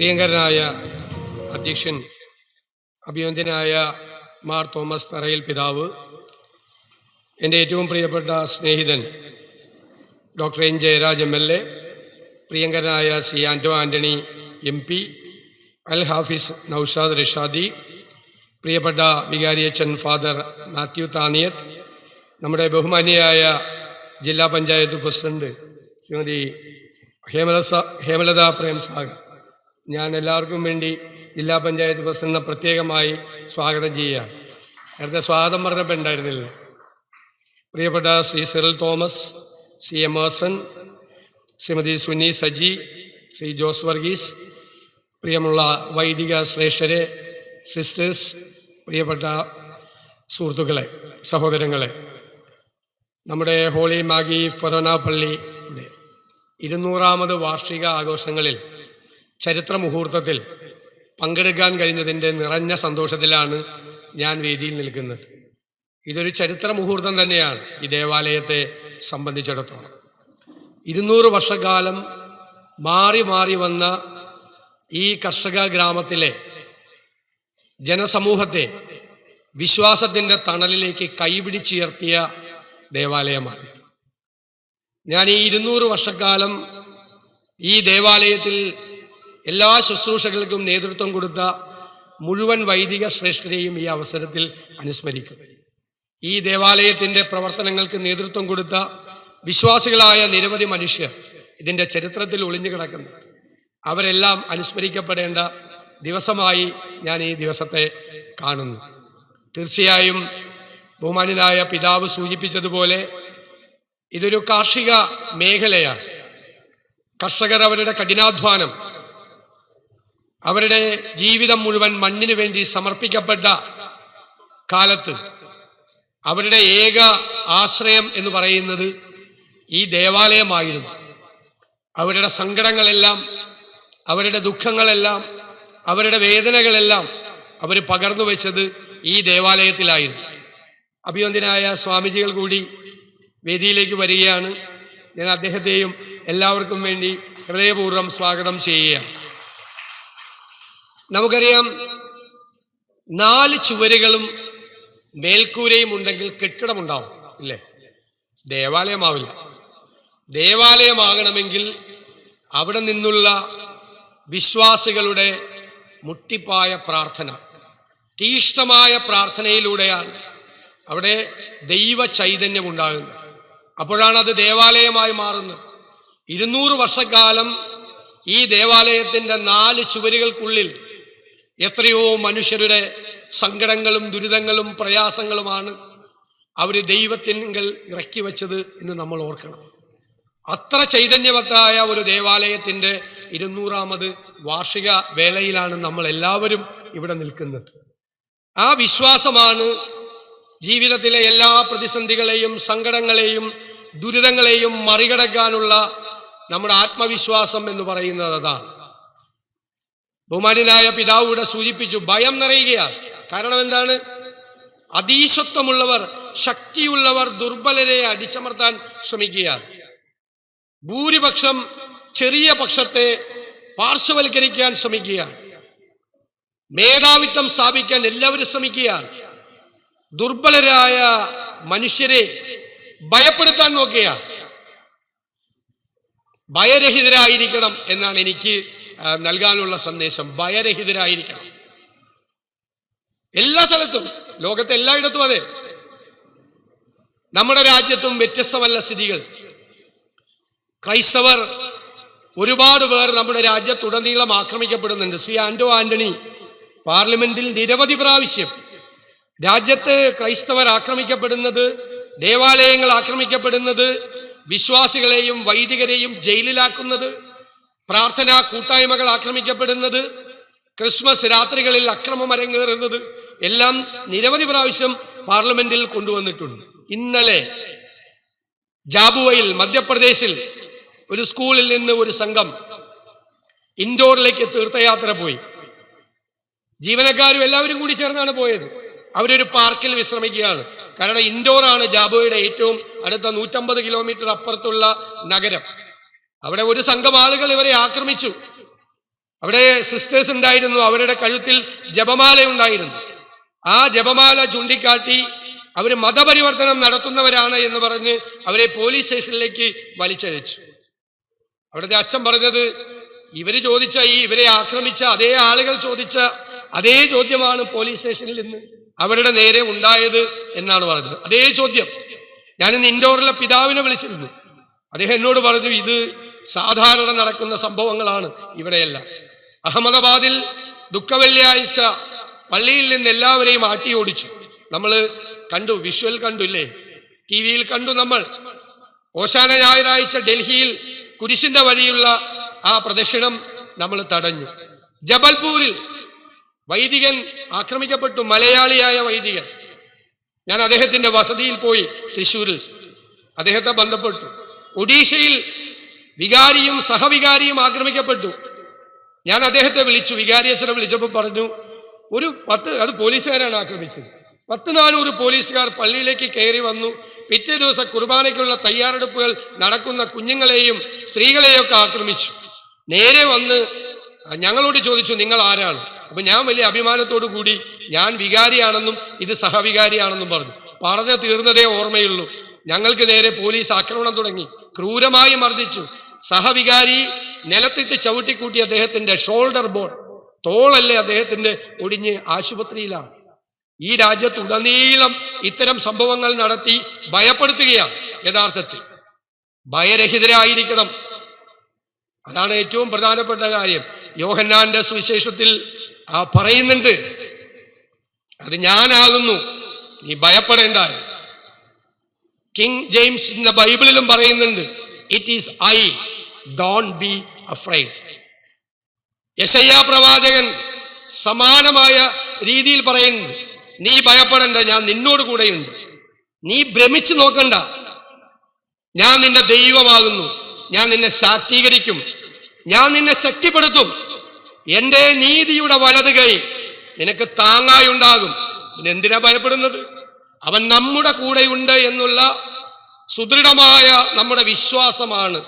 പ്രിയങ്കരനായ അധ്യക്ഷൻ അഭിനന്ദനായ മാർ തോമസ് തറയിൽ പിതാവ് എന്റെ ഏറ്റവും പ്രിയപ്പെട്ട സ്നേഹിതൻ doctor N Jayaraj M L A പ്രിയങ്കരനായ C Anto Antony M P Al Hafiz Noushad Rishadi പ്രിയപ്പെട്ട വികാരിയച്ചൻ ഫാദർ മാത്യു താനിയത്ത് നമ്മുടെ ബഹുമാന്യയായ ജില്ലാ പഞ്ചായത്ത് പ്രസിഡന്റ് ശ്രീമതി ഹേമലസ ഹേമലത പ്രേം സാഗർ. ഞാൻ എല്ലാവർക്കും വേണ്ടി ജില്ലാ പഞ്ചായത്ത് പ്രസിഡന്റിനെ പ്രത്യേകമായി സ്വാഗതം ചെയ്യുകയാണ് നേരത്തെ സ്വാഗതം പറഞ്ഞപ്പോൾ ഉണ്ടായിരുന്നില്ല പ്രിയപ്പെട്ട ശ്രീ സിറിൽ തോമസ് സി എം എമേഴ്സൺ ശ്രീമതി സുനി സജി ശ്രീ ജോസ് വർഗീസ് പ്രിയമുള്ള വൈദിക ശ്രേഷ്ഠരെ സിസ്റ്റേഴ്സ് പ്രിയപ്പെട്ട സുഹൃത്തുക്കളെ സഹോദരങ്ങളെ. നമ്മുടെ ഹോളി മാഗി ഫൊറോന പള്ളിയുടെ ഇരുന്നൂറാമത് വാർഷിക ആഘോഷങ്ങളിൽ ചരിത്ര മുഹൂർത്തത്തിൽ പങ്കെടുക്കാൻ കഴിഞ്ഞതിന്റെ നിറഞ്ഞ സന്തോഷത്തിലാണ് ഞാൻ വേദിയിൽ നിൽക്കുന്നത്. ഇതൊരു ചരിത്ര മുഹൂർത്തം തന്നെയാണ് ഈ ദേവാലയത്തെ സംബന്ധിച്ചിടത്തോളം. ഇരുന്നൂറ് വർഷക്കാലം മാറി മാറി വന്ന ഈ കർഷക ഗ്രാമത്തിലെ ജനസമൂഹത്തെ വിശ്വാസത്തിന്റെ തണലിലേക്ക് കൈപിടിച്ചുയർത്തിയ ദേവാലയമാണ് ഞാൻ ഈ ഇരുന്നൂറ് വർഷക്കാലം ഈ ദേവാലയത്തിൽ എല്ലാ ശുശ്രൂഷകൾക്കും നേതൃത്വം കൊടുത്ത മുഴുവൻ വൈദിക ശ്രേഷ്ഠരെയും ഈ അവസരത്തിൽ അനുസ്മരിക്കും. ഈ ദേവാലയത്തിന്റെ പ്രവർത്തനങ്ങൾക്ക് നേതൃത്വം കൊടുത്ത വിശ്വാസികളായ നിരവധി മനുഷ്യർ ഇതിന്റെ ചരിത്രത്തിൽ ഒളിഞ്ഞു കിടക്കുന്നു. അവരെല്ലാം അനുസ്മരിക്കപ്പെടേണ്ട ദിവസമായി ഞാൻ ഈ ദിവസത്തെ കാണുന്നു. തീർച്ചയായും ബഹുമാനായ പിതാവ് സൂചിപ്പിച്ചതുപോലെ ഇതൊരു കാർഷിക മേഖലയാണ്. കർഷകർ അവരുടെ കഠിനാധ്വാനം അവരുടെ ജീവിതം മുഴുവൻ മണ്ണിനു വേണ്ടി സമർപ്പിക്കപ്പെട്ട കാലത്ത് അവരുടെ ഏക ആശ്രയം എന്ന് പറയുന്നത് ഈ ദേവാലയമായിരുന്നു. അവരുടെ സങ്കടങ്ങളെല്ലാം അവരുടെ ദുഃഖങ്ങളെല്ലാം അവരുടെ വേദനകളെല്ലാം അവർ പകർന്നു വെച്ചത് ഈ ദേവാലയത്തിലായിരുന്നു. അഭിവന്ദനായ സ്വാമിജികൾ കൂടി വേദിയിലേക്ക് വരികയാണ്. ഞാൻ അദ്ദേഹത്തെയും എല്ലാവർക്കും വേണ്ടി ഹൃദയപൂർവം സ്വാഗതം ചെയ്യുകയാണ്. നമുക്കറിയാം നാല് ചുവരുകളും മേൽക്കൂരയും ഉണ്ടെങ്കിൽ കെട്ടിടം ഉണ്ടാവും ഇല്ലേ? ദേവാലയമാവില്ല. ദേവാലയമാകണമെങ്കിൽ അവിടെ നിന്നുള്ള വിശ്വാസികളുടെ മുട്ടിപ്പായ പ്രാർത്ഥന തീഷ്ണമായ പ്രാർത്ഥനയിലൂടെയാണ് അവിടെ ദൈവ ചൈതന്യം ഉണ്ടാകുന്നത്. അപ്പോഴാണ് അത് ദേവാലയമായി മാറുന്നത്. ഇരുന്നൂറ് വർഷക്കാലം ഈ ദേവാലയത്തിന്റെ നാല് ചുവരുകൾക്കുള്ളിൽ എത്രയോ മനുഷ്യരുടെ സങ്കടങ്ങളും ദുരിതങ്ങളും പ്രയാസങ്ങളുമാണ് അവർ ദൈവത്തിങ്കൽ ഇറക്കി വെച്ചത് എന്ന് നമ്മൾ ഓർക്കണം. അത്ര ചൈതന്യവത്തായ ഒരു ദേവാലയത്തിന്റെ ഇരുന്നൂറാമത് വാർഷിക വേളയിലാണ് നമ്മൾ എല്ലാവരും ഇവിടെ നിൽക്കുന്നത്. ആ വിശ്വാസമാണ് ജീവിതത്തിലെ എല്ലാ പ്രതിസന്ധികളെയും സങ്കടങ്ങളെയും ദുരിതങ്ങളെയും മറികടക്കാനുള്ള നമ്മുടെ ആത്മവിശ്വാസം എന്ന് പറയുന്നത് അതാണ്. ബഹുമാനായ പിതാവ് ഇവിടെ സൂചിപ്പിച്ചു ഭയം നിറയുകയാണ് കാരണം എന്താണ്? അതീശത്വമുള്ളവർ ശക്തിയുള്ളവർ ദുർബലരെ അടിച്ചമർത്താൻ ശ്രമിക്കുകയാണ് ഭൂരിപക്ഷം ചെറിയ പക്ഷത്തെ പാർശ്വവൽക്കരിക്കാൻ ശ്രമിക്കുകയാണ് മേധാവിത്വം സ്ഥാപിക്കാൻ എല്ലാവരും ശ്രമിക്കുകയാണ് ദുർബലരായ മനുഷ്യരെ ഭയപ്പെടുത്താൻ നോക്കുകയാണ് ഭയരഹിതരായിരിക്കണം എന്നാണ് എനിക്ക് നൽകാനുള്ള സന്ദേശം ഭയരഹിതരായിരിക്കണം. എല്ലാ സ്ഥലത്തും ലോകത്തെ എല്ലായിടത്തും അതെ. നമ്മുടെ രാജ്യത്തും വ്യത്യസ്തമല്ല സ്ഥിതികൾ. ക്രൈസ്തവർ ഒരുപാട് പേർ നമ്മുടെ രാജ്യത്തുടനീളം ആക്രമിക്കപ്പെടുന്നുണ്ട്. ശ്രീ ആന്റോ ആന്റണി പാർലമെന്റിൽ നിരവധി പ്രാവശ്യം രാജ്യത്ത് ക്രൈസ്തവർ ആക്രമിക്കപ്പെടുന്നത് ദേവാലയങ്ങൾ ആക്രമിക്കപ്പെടുന്നത് വിശ്വാസികളെയും വൈദികരെയും ജയിലിലാക്കുന്നത് പ്രാർത്ഥനാ കൂട്ടായ്മകൾ ആക്രമിക്കപ്പെടുന്നത് ക്രിസ്മസ് രാത്രികളിൽ അക്രമം അരങ്ങേറുന്നത് എല്ലാം നിരവധി പ്രാവശ്യം പാർലമെന്റിൽ കൊണ്ടുവന്നിട്ടുണ്ട്. ഇന്നലെ ജാബുവയിൽ മധ്യപ്രദേശിൽ ഒരു സ്കൂളിൽ നിന്ന് ഒരു സംഘം ഇൻഡോറിലേക്ക് തീർത്ഥയാത്ര പോയി. ജീവനക്കാരും എല്ലാവരും കൂടി ചേർന്നാണ് പോയത്. അവരൊരു പാർക്കിൽ വിശ്രമിക്കുകയാണ്. കാരണം ഇൻഡോറാണ് ജാബുവയുടെ ഏറ്റവും അടുത്ത നൂറ്റമ്പത് കിലോമീറ്റർ അപ്പുറത്തുള്ള നഗരം. അവിടെ ഒരു സംഘം ആളുകൾ ഇവരെ ആക്രമിച്ചു. അവിടെ സിസ്റ്റേഴ്സ് ഉണ്ടായിരുന്നു അവരുടെ കഴുത്തിൽ ജപമാല ഉണ്ടായിരുന്നു. ആ ജപമാല ചൂണ്ടിക്കാട്ടി അവർ മതപരിവർത്തനം നടത്തുന്നവരാണ് എന്ന് പറഞ്ഞ് അവരെ പോലീസ് സ്റ്റേഷനിലേക്ക് വലിച്ചഴിച്ചു അവിടുത്തെ അച്ഛൻ പറഞ്ഞത് ഇവർ ചോദിച്ച ഈ ഇവരെ ആക്രമിച്ച അതേ ആളുകൾ ചോദിച്ച അതേ ചോദ്യമാണ് പോലീസ് സ്റ്റേഷനിൽ ഇന്ന് അവരുടെ നേരെ ഉണ്ടായത് എന്നാണ് പറഞ്ഞത്. അതേ ചോദ്യം. ഞാനിന്ന് ഇൻഡോറിലെ പിതാവിനെ വിളിച്ചിരുന്നു. അദ്ദേഹം എന്നോട് പറഞ്ഞു ഇത് സാധാരണ നടക്കുന്ന സംഭവങ്ങളാണ് ഇവിടെയെല്ലാം. അഹമ്മദാബാദിൽ ദുഃഖവെള്ളിയാഴ്ച പള്ളിയിൽ നിന്ന് എല്ലാവരെയും ആട്ടി ഓടിച്ചു. നമ്മൾ കണ്ടു വിഷ്വൽ കണ്ടു ഇല്ലേ ടി വിയിൽ കണ്ടു നമ്മൾ. ഓശാന ഞായറാഴ്ച ഡൽഹിയിൽ കുരിശിന്റെ വഴിയുള്ള ആ പ്രദക്ഷിണം നമ്മൾ തടഞ്ഞു. ജബൽപൂരിൽ വൈദികൻ ആക്രമിക്കപ്പെട്ടു മലയാളിയായ വൈദികൻ. ഞാൻ അദ്ദേഹത്തിന്റെ വസതിയിൽ പോയി തൃശ്ശൂരിൽ. അദ്ദേഹത്തെ ബന്ധപ്പെട്ടു. ഒഡീഷയിൽ വികാരിയും സഹവികാരിയും ആക്രമിക്കപ്പെട്ടു. ഞാൻ അദ്ദേഹത്തെ വിളിച്ചു. വികാരി അച്ഛനെ വിളിച്ചപ്പോൾ പറഞ്ഞു ഒരു പത്ത് അത് പോലീസുകാരാണ് ആക്രമിച്ചത്. പത്ത് നാനൂറ് പോലീസുകാർ പള്ളിയിലേക്ക് കയറി വന്നു. പിറ്റേ ദിവസം കുർബാനയ്ക്കുള്ള തയ്യാറെടുപ്പുകൾ നടക്കുന്ന കുഞ്ഞുങ്ങളെയും സ്ത്രീകളെയും ഒക്കെ ആക്രമിച്ചു. നേരെ വന്ന് ഞങ്ങളോട് ചോദിച്ചു നിങ്ങൾ ആരാണ്? അപ്പൊ ഞാൻ വലിയ അഭിമാനത്തോടു കൂടി ഞാൻ വികാരിയാണെന്നും ഇത് സഹവികാരിയാണെന്നും പറഞ്ഞു. പറഞ്ഞു തീർന്നതേ ഓർമ്മയുള്ളൂ. ഞങ്ങൾക്ക് നേരെ പോലീസ് ആക്രമണം തുടങ്ങി. ക്രൂരമായി മർദ്ദിച്ചു. സഹവികാരി നിലത്തിട്ട് ചവിട്ടിക്കൂട്ടി അദ്ദേഹത്തിന്റെ ഷോൾഡർ ബോൺ തോളല്ലേ അദ്ദേഹത്തിന്റെ ഒടിഞ്ഞ് ആശുപത്രിയിലാണ്. ഈ രാജ്യത്ത് രാജ്യത്തുടനീളം ഇത്തരം സംഭവങ്ങൾ നടത്തി ഭയപ്പെടുത്തുകയാണ് യഥാർത്ഥത്തിൽ. ഭയരഹിതരായിരിക്കണം. അതാണ് ഏറ്റവും പ്രധാനപ്പെട്ട കാര്യം. യോഹന്നാന്റെ സുവിശേഷത്തിൽ പറയുന്നുണ്ട്. അത് ഞാനാകുന്നു. നീ ഭയപ്പെടേണ്ട കിങ് ജെയിംസിന്റെ ബൈബിളിലും പറയുന്നുണ്ട് it is I don't be afraid യശയ്യ പ്രവാചകൻ സമാനമായ രീതിയിൽ പറയുന്നു നീ ഭയപ്പെടേണ്ട ഞാൻ നിന്നോട് കൂടെയുണ്ട്. നീ ഭ്രമിച്ചു നോക്കണ്ട. ഞാൻ നിന്റെ ദൈവമാകുന്നു. ഞാൻ നിന്നെ ശാക്തീകരിക്കും. ഞാൻ നിന്നെ ശക്തിപ്പെടുത്തും. എന്റെ നീതിയുടെ വലത് കൈ നിനക്ക് താങ്ങായി ഉണ്ടാകും എന്തിനാ ഭയപ്പെടുന്നത്? അവൻ നമ്മുടെ കൂടെയുണ്ട് എന്നുള്ള സുദൃഢമായ നമ്മുടെ വിശ്വാസമാണ്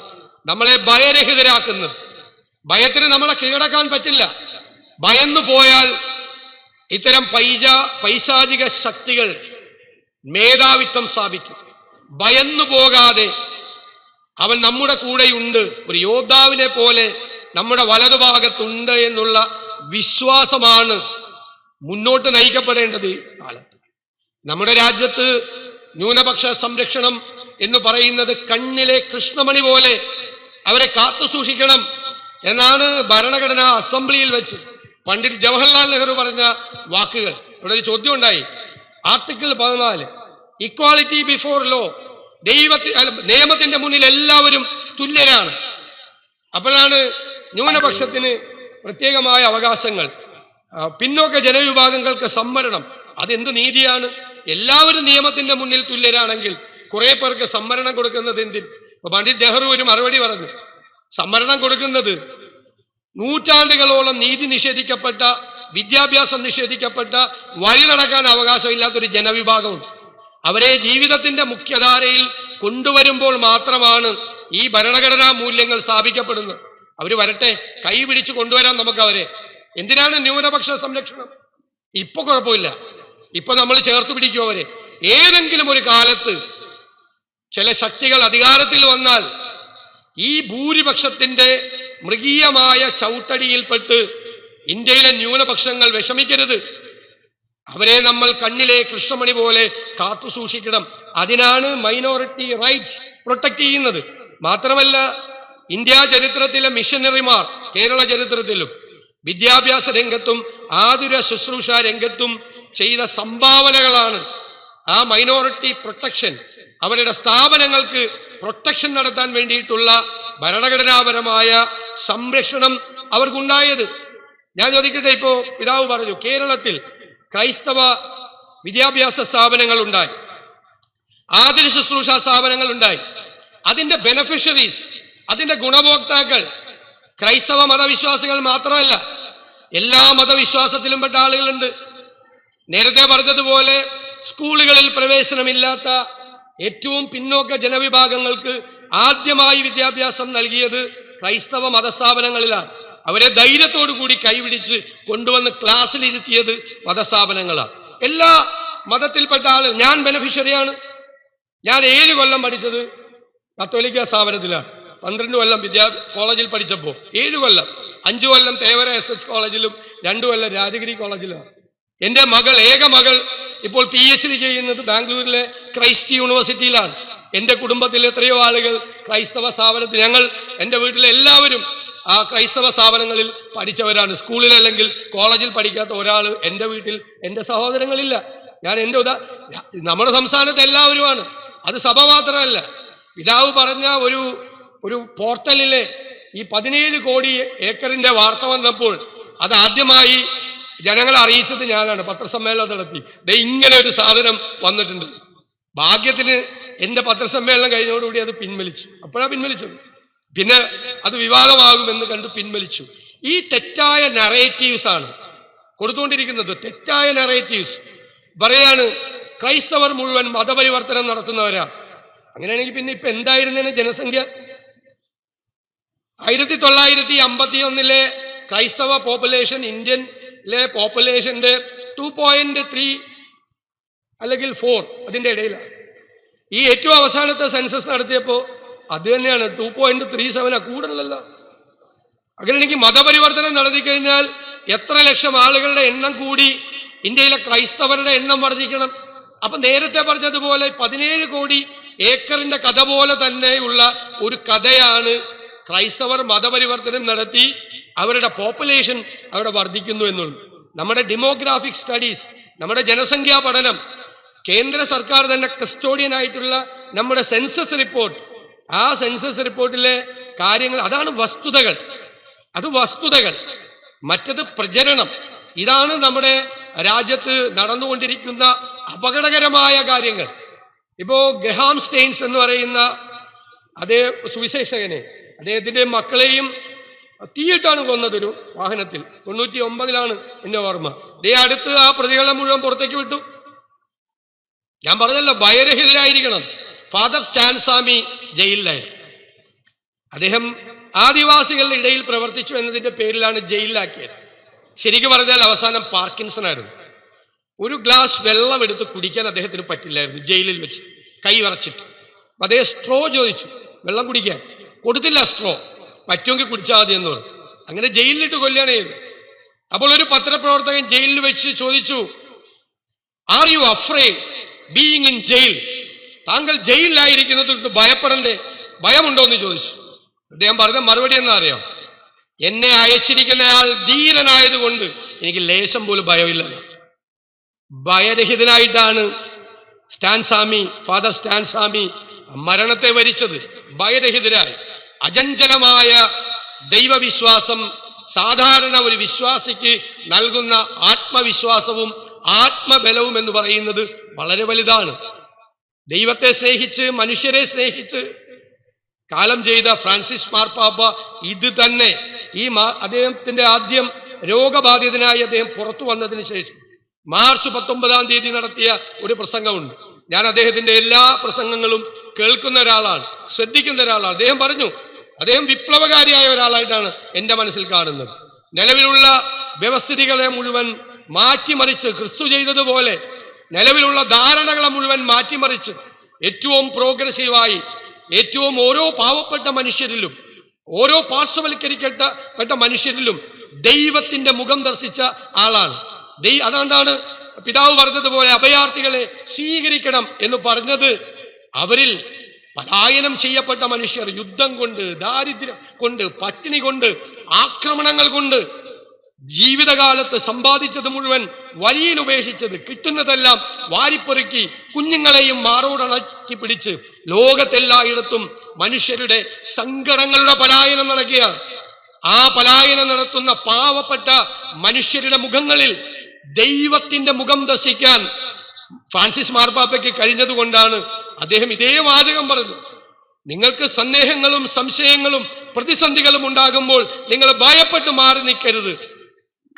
നമ്മളെ ഭയരഹിതരാക്കുന്നത്. ഭയത്തിന് നമ്മളെ കീഴടക്കാൻ പറ്റില്ല. ഭയന്നു പോയാൽ ഇത്തരം പൈജ പൈശാചിക ശക്തികൾ മേധാവിത്വം സ്ഥാപിക്കും. ഭയന്നു പോകാതെ അവൻ നമ്മുടെ കൂടെയുണ്ട് ഒരു യോദ്ധാവിനെ പോലെ നമ്മുടെ വലതുഭാഗത്തുണ്ട് എന്നുള്ള വിശ്വാസമാണ് മുന്നോട്ട് നയിക്കപ്പെടേണ്ടത് കാലത്ത്. നമ്മുടെ രാജ്യത്ത് ന്യൂനപക്ഷ സംരക്ഷണം എന്ന് പറയുന്നത് കണ്ണിലെ കൃഷ്ണമണി പോലെ അവരെ കാത്തു സൂക്ഷിക്കണം എന്നാണ് ഭരണഘടനാ അസംബ്ലിയിൽ വെച്ച് പണ്ഡിറ്റ് ജവഹർലാൽ നെഹ്റു പറഞ്ഞ വാക്കുകൾ. ഇവിടെ ഒരു ചോദ്യം ഉണ്ടായി. ആർട്ടിക്കിൾ പതിനാല് ഇക്വാളിറ്റി ബിഫോർ ലോ ദൈവത്തി നിയമത്തിന്റെ മുന്നിൽ എല്ലാവരും തുല്യരാണ്. അപ്പോഴാണ് ന്യൂനപക്ഷത്തിന് പ്രത്യേകമായ അവകാശങ്ങൾ. പിന്നോക്ക ജനവിഭാഗങ്ങൾക്ക് സംവരണം. അതെന്ത് നീതിയാണ്? എല്ലാവരും നിയമത്തിന്റെ മുന്നിൽ തുല്യരാണെങ്കിൽ കുറെ പേർക്ക് സംവരണം കൊടുക്കുന്നത് എന്തിൽ ഇപ്പൊ പണ്ഡിറ്റ് നെഹ്റു ഒരു മറുപടി പറഞ്ഞു. സംവരണം കൊടുക്കുന്നത് നൂറ്റാണ്ടുകളോളം നീതി നിഷേധിക്കപ്പെട്ട വിദ്യാഭ്യാസം നിഷേധിക്കപ്പെട്ട വഴി നടക്കാൻ അവകാശമില്ലാത്തൊരു ജനവിഭാഗമുണ്ട്. അവരെ ജീവിതത്തിന്റെ മുഖ്യധാരയിൽ കൊണ്ടുവരുമ്പോൾ മാത്രമാണ് ഈ ഭരണഘടനാ മൂല്യങ്ങൾ സ്ഥാപിക്കപ്പെടുന്നത്. അവർ വരട്ടെ കൈ പിടിച്ച് കൊണ്ടുവരാം നമുക്ക് അവരെ. എന്തിനാണ് ന്യൂനപക്ഷ സംരക്ഷണം? ഇപ്പൊ കുഴപ്പമില്ല. ഇപ്പൊ നമ്മൾ ചേർത്ത് പിടിക്കും അവരെ? ഏതെങ്കിലും ഒരു കാലത്ത് ചില ശക്തികൾ അധികാരത്തിൽ വന്നാൽ ഈ ഭൂരിപക്ഷത്തിന്റെ മൃഗീയമായ ചവിട്ടടിയിൽപ്പെട്ട് ഇന്ത്യയിലെ ന്യൂനപക്ഷങ്ങൾ വിഷമിക്കരുത്. അവരെ നമ്മൾ കണ്ണിലെ കൃഷ്ണമണി പോലെ കാത്തു സൂക്ഷിക്കണം. അതിനാണ് മൈനോറിറ്റി റൈറ്റ്സ് പ്രൊട്ടക്ട് ചെയ്യുന്നത്. മാത്രമല്ല ഇന്ത്യ ചരിത്രത്തിലെ മിഷനറിമാർ കേരള ചരിത്രത്തിലും വിദ്യാഭ്യാസ രംഗത്തും ആതുര ശുശ്രൂഷ രംഗത്തും ചെയ്ത സംഭാവനകളാണ്. ആ മൈനോറിറ്റി പ്രൊട്ടക്ഷൻ അവരുടെ സ്ഥാപനങ്ങൾക്ക് പ്രൊട്ടക്ഷൻ നടത്താൻ വേണ്ടിയിട്ടുള്ള ഭരണഘടനാപരമായ സംരക്ഷണം അവർക്കുണ്ടായത്. ഞാൻ ചോദിക്കട്ടെ ഇപ്പോ പിതാവ് പറഞ്ഞു കേരളത്തിൽ ക്രൈസ്തവ വിദ്യാഭ്യാസ സ്ഥാപനങ്ങൾ ഉണ്ടായി. ആതിര ശുശ്രൂഷ സ്ഥാപനങ്ങൾ ഉണ്ടായി. അതിന്റെ ബെനഫിഷ്യറീസ് അതിന്റെ ഗുണഭോക്താക്കൾ ക്രൈസ്തവ മതവിശ്വാസികൾ മാത്രമല്ല എല്ലാ മതവിശ്വാസത്തിലും പെട്ട ആളുകളുണ്ട്. നേരത്തെ പറഞ്ഞതുപോലെ സ്കൂളുകളിൽ പ്രവേശനമില്ലാത്ത ഏറ്റവും പിന്നോക്ക ജനവിഭാഗങ്ങൾക്ക് ആദ്യമായി വിദ്യാഭ്യാസം നൽകിയത് ക്രൈസ്തവ മതസ്ഥാപനങ്ങളിലാണ്. അവരെ ധൈര്യത്തോടു കൂടി കൈപിടിച്ച് കൊണ്ടുവന്ന് ക്ലാസ്സിലിരുത്തിയത് മതസ്ഥാപനങ്ങളാണ്. എല്ലാ മതത്തിൽപ്പെട്ട ആളുകൾ ഞാൻ ബെനഫിഷ്യറിയാണ്. ഞാൻ ഏഴ് കൊല്ലം പഠിച്ചത് കത്തോലിക്ക സ്ഥാപനത്തിലാണ്. പന്ത്രണ്ട് കൊല്ലം വിദ്യാ കോളേജിൽ പഠിച്ചപ്പോൾ ഏഴ് കൊല്ലം. അഞ്ചു കൊല്ലം തേവര എസ് എച്ച് കോളേജിലും രണ്ടു കൊല്ലം രാജഗിരി കോളേജിലാണ്. എന്റെ മകൾ ഏക മകൾ ഇപ്പോൾ പി എച്ച് ഡി ചെയ്യുന്നത് ബാംഗ്ലൂരിലെ ക്രൈസ്റ്റ് യൂണിവേഴ്സിറ്റിയിലാണ്. എന്റെ കുടുംബത്തിൽ എത്രയോ ആളുകൾ ക്രൈസ്തവ സ്ഥാപനത്തിൽ ഞങ്ങൾ എന്റെ വീട്ടിലെ എല്ലാവരും ആ ക്രൈസ്തവ സ്ഥാപനങ്ങളിൽ പഠിച്ചവരാണ്. സ്കൂളിലല്ലെങ്കിൽ കോളേജിൽ പഠിക്കാത്ത ഒരാൾ എന്റെ വീട്ടിൽ എന്റെ സഹോദരങ്ങളില്ല. ഞാൻ എന്റെ ഉദാ നമ്മുടെ സംസ്ഥാനത്ത് എല്ലാവരുമാണ്. അത് സഭ മാത്രമല്ല. പിതാവ് പറഞ്ഞ ഒരു ഒരു പോർട്ടലിലെ ഈ പതിനേഴ് കോടി ഏക്കറിന്റെ വാർത്ത വന്നപ്പോൾ അത് ആദ്യമായി ജനങ്ങളെ അറിയിച്ചത് ഞാനാണ്. പത്രസമ്മേളനം നടത്തി. ദേ ഇങ്ങനെ ഒരു സാധനം വന്നിട്ടുണ്ട്. ഭാഗ്യത്തിന് എന്റെ പത്രസമ്മേളനം കഴിഞ്ഞതോടുകൂടി അത് പിൻവലിച്ചു. അപ്പോഴാണ് പിൻവലിച്ചത്. പിന്നെ അത് വിവാദമാകുമെന്ന് കണ്ട് പിൻവലിച്ചു. ഈ തെറ്റായ നറേറ്റീവ്സ് ആണ് കൊടുത്തുകൊണ്ടിരിക്കുന്നത്. തെറ്റായ നറേറ്റീവ്സ് പറയാണ് ക്രൈസ്തവർ മുഴുവൻ മതപരിവർത്തനം നടത്തുന്നവരാ. അങ്ങനെയാണെങ്കിൽ പിന്നെ ഇപ്പൊ എന്തായിരുന്നേനെ ജനസംഖ്യ? ആയിരത്തി തൊള്ളായിരത്തി അമ്പത്തി ഒന്നിലെ ക്രൈസ്തവ പോപ്പുലേഷൻ ഇന്ത്യനിലെ പോപ്പുലേഷന്റെ ടു പോയിന്റ് ത്രീ അല്ലെങ്കിൽ ഫോർ അതിന്റെ ഇടയിലാണ്. ഈ ഏറ്റവും അവസാനത്തെ സെൻസസ് നടത്തിയപ്പോൾ അത് തന്നെയാണ്. ടു പോയിന്റ് ത്രീ സെവനാ കൂടുതലല്ല. അങ്ങനെയാണെങ്കിൽ മതപരിവർത്തനം നടത്തി കഴിഞ്ഞാൽ എത്ര ലക്ഷം ആളുകളുടെ എണ്ണം കൂടി ഇന്ത്യയിലെ ക്രൈസ്തവരുടെ എണ്ണം വർദ്ധിക്കണം. അപ്പം നേരത്തെ പറഞ്ഞതുപോലെ പതിനേഴ് കോടി ഏക്കറിന്റെ കഥ പോലെ തന്നെയുള്ള ഒരു കഥയാണ് ക്രൈസ്തവർ മതപരിവർത്തനം നടത്തി അവരുടെ പോപ്പുലേഷൻ അവിടെ വർദ്ധിക്കുന്നു എന്നുള്ളത് നമ്മുടെ ഡെമോഗ്രാഫിക് സ്റ്റഡീസ് നമ്മുടെ ജനസംഖ്യാ പഠനം കേന്ദ്ര സർക്കാർ തന്നെ കസ്റ്റോഡിയൻ ആയിട്ടുള്ള നമ്മുടെ സെൻസസ് റിപ്പോർട്ട് ആ സെൻസസ് റിപ്പോർട്ടിലെ കാര്യങ്ങൾ അതാണ് വസ്തുതകൾ. അത് വസ്തുതകൾ. മറ്റത് പ്രചരണം. ഇതാണ് നമ്മുടെ രാജ്യത്ത് നടന്നുകൊണ്ടിരിക്കുന്ന അപകടകരമായ കാര്യങ്ങൾ. ഇപ്പോ ഗ്രഹാം സ്റ്റെയിൻസ് എന്ന് പറയുന്ന അതേ സുവിശേഷകനെ അദ്ദേഹത്തിന്റെ മക്കളെയും തീയിട്ടാണ് കൊന്നത് ഒരു വാഹനത്തിൽ. തൊണ്ണൂറ്റി ഒമ്പതിലാണ് എന്റെ ഓർമ്മ. ദേ അടുത്ത് ആ പ്രതികളെ മുഴുവൻ പുറത്തേക്ക് വിട്ടു. ഞാൻ പറഞ്ഞല്ലോ ഭയരഹിതരായിരിക്കണം. ഫാദർ സ്റ്റാൻസാമി ജയിലിലായിരുന്നു അദ്ദേഹം ആദിവാസികളുടെ ഇടയിൽ പ്രവർത്തിച്ചു എന്നതിന്റെ പേരിലാണ് ജയിലിലാക്കിയത്. ശരിക്കും പറഞ്ഞാൽ അവസാനം പാർക്കിൻസൺ ആയിരുന്നു ഒരു ഗ്ലാസ് വെള്ളം എടുത്ത് കുടിക്കാൻ അദ്ദേഹത്തിന് പറ്റില്ലായിരുന്നു ജയിലിൽ വെച്ച്. കൈ വറച്ചിട്ട്. അദ്ദേഹം സ്ട്രോ ചോദിച്ചു വെള്ളം കുടിക്കാൻ? കൊടുത്തില്ല സ്ട്രോ. പറ്റുമെങ്കിൽ കുടിച്ചാൽ മതി എന്ന് പറഞ്ഞു. അങ്ങനെ ജയിലിലിട്ട് കൊല്ലുകയാണ് ചെയ്തത്. അപ്പോൾ ഒരു പത്രപ്രവർത്തകൻ ജയിലിൽ വെച്ച് ചോദിച്ചു are you afraid being in jail താങ്കൾ ജയിലിലായിരിക്കുന്നത് ഭയപ്പെടണ്ടേ? ഭയമുണ്ടോ എന്ന് ചോദിച്ചു. അദ്ദേഹം പറഞ്ഞ മറുപടി എന്താ അറിയാം എന്നെ അയച്ചിരിക്കുന്നയാൾ ധീരനായതുകൊണ്ട് എനിക്ക് ലേശം പോലും ഭയമില്ല ഭയരഹിതനായിട്ടാണ് Stan Swamy father Stan Swamy മരണത്തെ വരിച്ചത്. ഭയരഹിതരായി. അചഞ്ചലമായ ദൈവവിശ്വാസം സാധാരണ ഒരു വിശ്വാസിക്ക് നൽകുന്ന ആത്മവിശ്വാസവും ആത്മബലവും എന്ന് പറയുന്നത് വളരെ വലുതാണ്. ദൈവത്തെ സ്നേഹിച്ച് മനുഷ്യരെ സ്നേഹിച്ച് കാലം ചെയ്ത ഫ്രാൻസിസ് മാർപ്പാപ്പ ഇത് തന്നെ ഈ അദ്ദേഹത്തിന്റെ ആദ്യം രോഗബാധിതനായി അദ്ദേഹം പുറത്തു വന്നതിന് ശേഷം മാർച്ച് പത്തൊമ്പതാം തീയതി നടത്തിയ ഒരു പ്രസംഗമുണ്ട്. ഞാൻ അദ്ദേഹത്തിന്റെ എല്ലാ പ്രസംഗങ്ങളും കേൾക്കുന്ന ഒരാളാണ് ശ്രദ്ധിക്കുന്ന ഒരാളാണ്. അദ്ദേഹം പറഞ്ഞു അദ്ദേഹം വിപ്ലവകാരിയായ ഒരാളായിട്ടാണ് എന്റെ മനസ്സിൽ കാണുന്നത്. നിലവിലുള്ള വ്യവസ്ഥിതികളെ മുഴുവൻ മാറ്റിമറിച്ച് ക്രിസ്തു ചെയ്തതുപോലെ നിലവിലുള്ള ധാരണകളെ മുഴുവൻ മാറ്റിമറിച്ച് ഏറ്റവും പ്രോഗ്രസീവായി ഏറ്റവും ഓരോ പാവപ്പെട്ട മനുഷ്യരിലും ഓരോ പാർശ്വവൽക്കരിക്കപ്പെട്ട പെട്ട മനുഷ്യരിലും ദൈവത്തിന്റെ മുഖം ദർശിച്ച ആളാണ്. ദൈ അതുകൊണ്ടാണ് പിതാവ് പറഞ്ഞതുപോലെ അഭയാർത്ഥികളെ സ്വീകരിക്കണം എന്ന് പറഞ്ഞത് അവരിൽ പലായനം ചെയ്യപ്പെട്ട മനുഷ്യർ യുദ്ധം കൊണ്ട് ദാരിദ്ര്യം കൊണ്ട് പട്ടിണി കൊണ്ട് ആക്രമണങ്ങൾ കൊണ്ട് ജീവിതകാലത്ത് സമ്പാദിച്ചത് മുഴുവൻ വഴിയിൽ ഉപേക്ഷിച്ചത് കിട്ടുന്നതെല്ലാം വാരിപ്പെറുക്കി കുഞ്ഞുങ്ങളെയും മാറോടണക്കി പിടിച്ച് ലോകത്തെല്ലായിടത്തും മനുഷ്യരുടെ സങ്കടങ്ങളുടെ പലായനം നടക്കുകയാണ് ആ പലായനം നടത്തുന്ന പാവപ്പെട്ട മനുഷ്യരുടെ മുഖങ്ങളിൽ ദൈവത്തിന്റെ മുഖം ദർശിക്കാൻ ഫ്രാൻസിസ് മാർപ്പാപ്പയ്ക്ക് കഴിഞ്ഞതുകൊണ്ടാണ് അദ്ദേഹം ഇതേ വാചകം പറഞ്ഞു നിങ്ങൾക്ക് സന്ദേഹങ്ങളും സംശയങ്ങളും പ്രതിസന്ധികളും ഉണ്ടാകുമ്പോൾ നിങ്ങൾ ഭയപ്പെട്ട് മാറി നിൽക്കരുത്.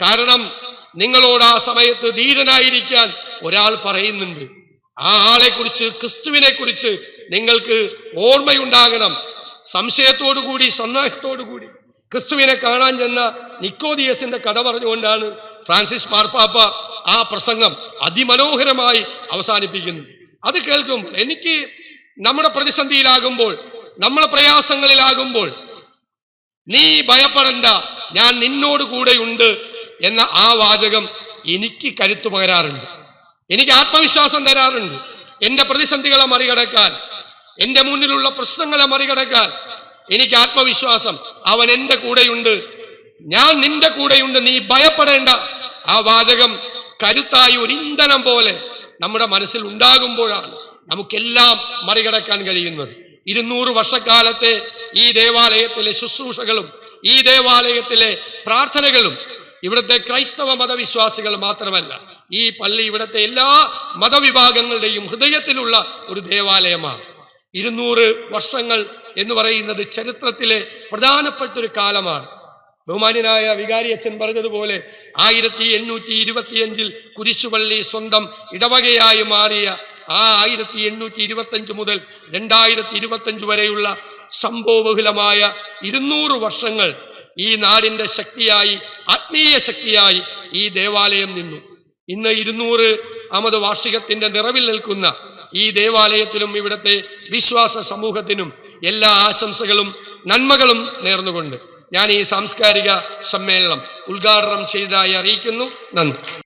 കാരണം നിങ്ങളോട് ആ സമയത്ത് ധീരനായിരിക്കാൻ ഒരാൾ പറയുന്നുണ്ട്. ആ ആളെ കുറിച്ച് ക്രിസ്തുവിനെ കുറിച്ച് നിങ്ങൾക്ക് ഓർമ്മയുണ്ടാകണം. സംശയത്തോടു കൂടി സന്ദേഹത്തോടു കൂടി ക്രിസ്തുവിനെ കാണാൻ ചെന്ന നിക്കോദിയസിന്റെ കഥ പറഞ്ഞുകൊണ്ടാണ് ഫ്രാൻസിസ് മാർപ്പാപ്പ ആ പ്രസംഗം അതിമനോഹരമായി അവസാനിപ്പിക്കുന്നു. അത് കേൾക്കുമ്പോൾ എനിക്ക് നമ്മുടെ പ്രതിസന്ധിയിലാകുമ്പോൾ നമ്മുടെ പ്രയാസങ്ങളിലാകുമ്പോൾ നീ ഭയപ്പെടണ്ട ഞാൻ നിന്നോട് കൂടെയുണ്ട് എന്ന ആ വാചകം എനിക്ക് കരുത്തു പകരാറുണ്ട്. എനിക്ക് ആത്മവിശ്വാസം തരാറുണ്ട്. എന്റെ പ്രതിസന്ധികളെ മറികടക്കാൻ എന്റെ മുന്നിലുള്ള പ്രശ്നങ്ങളെ മറികടക്കാൻ എനിക്ക് ആത്മവിശ്വാസം. അവൻ എന്റെ കൂടെയുണ്ട്. ഞാൻ നിന്റെ കൂടെയുണ്ട്. നീ ഭയപ്പെടേണ്ട. ആ വാചകം കരുത്തായി ഒരു ഇന്ധനം പോലെ നമ്മുടെ മനസ്സിൽ ഉണ്ടാകുമ്പോഴാണ് നമുക്കെല്ലാം മറികടക്കാൻ കഴിയുന്നത്. ഇരുന്നൂറ് വർഷക്കാലത്തെ ഈ ദേവാലയത്തിലെ ശുശ്രൂഷകളും ഈ ദേവാലയത്തിലെ പ്രാർത്ഥനകളും ഇവിടുത്തെ ക്രൈസ്തവ മതവിശ്വാസികൾ മാത്രമല്ല ഈ പള്ളി ഇവിടുത്തെ എല്ലാ മതവിഭാഗങ്ങളുടെയും ഹൃദയത്തിലുള്ള ഒരു ദേവാലയമാണ്. ഇരുന്നൂറ് വർഷങ്ങൾ എന്ന് പറയുന്നത് ചരിത്രത്തിലെ പ്രധാനപ്പെട്ട ഒരു കാലമാണ്. ബഹുമാന്യനായ വികാരി അച്ഛൻ പറഞ്ഞതുപോലെ ആയിരത്തി എണ്ണൂറ്റി ഇരുപത്തിയഞ്ചിൽ കുരിശുപള്ളി സ്വന്തം ഇടവകയായി മാറിയ ആ ആയിരത്തി എണ്ണൂറ്റി ഇരുപത്തഞ്ച് മുതൽ രണ്ടായിരത്തി ഇരുപത്തഞ്ച് വരെയുള്ള സംഭവബഹുലമായ ഇരുന്നൂറ് വർഷങ്ങൾ ഈ നാടിന്റെ ശക്തിയായി ആത്മീയ ശക്തിയായി ഈ ദേവാലയം നിന്നു. ഇന്ന് ഇരുന്നൂറ് അമത് വാർഷികത്തിന്റെ നിറവിൽ നിൽക്കുന്ന ഈ ദേവാലയത്തിലും ഇവിടുത്തെ വിശ്വാസ സമൂഹത്തിനും എല്ലാ ആശംസകളും നന്മകളും നേർന്നുകൊണ്ട് ഞാൻ ഈ സാംസ്കാരിക സമ്മേളനം ഉദ്ഘാടനം ചെയ്തതായി അറിയിക്കുന്നു. നന്ദി.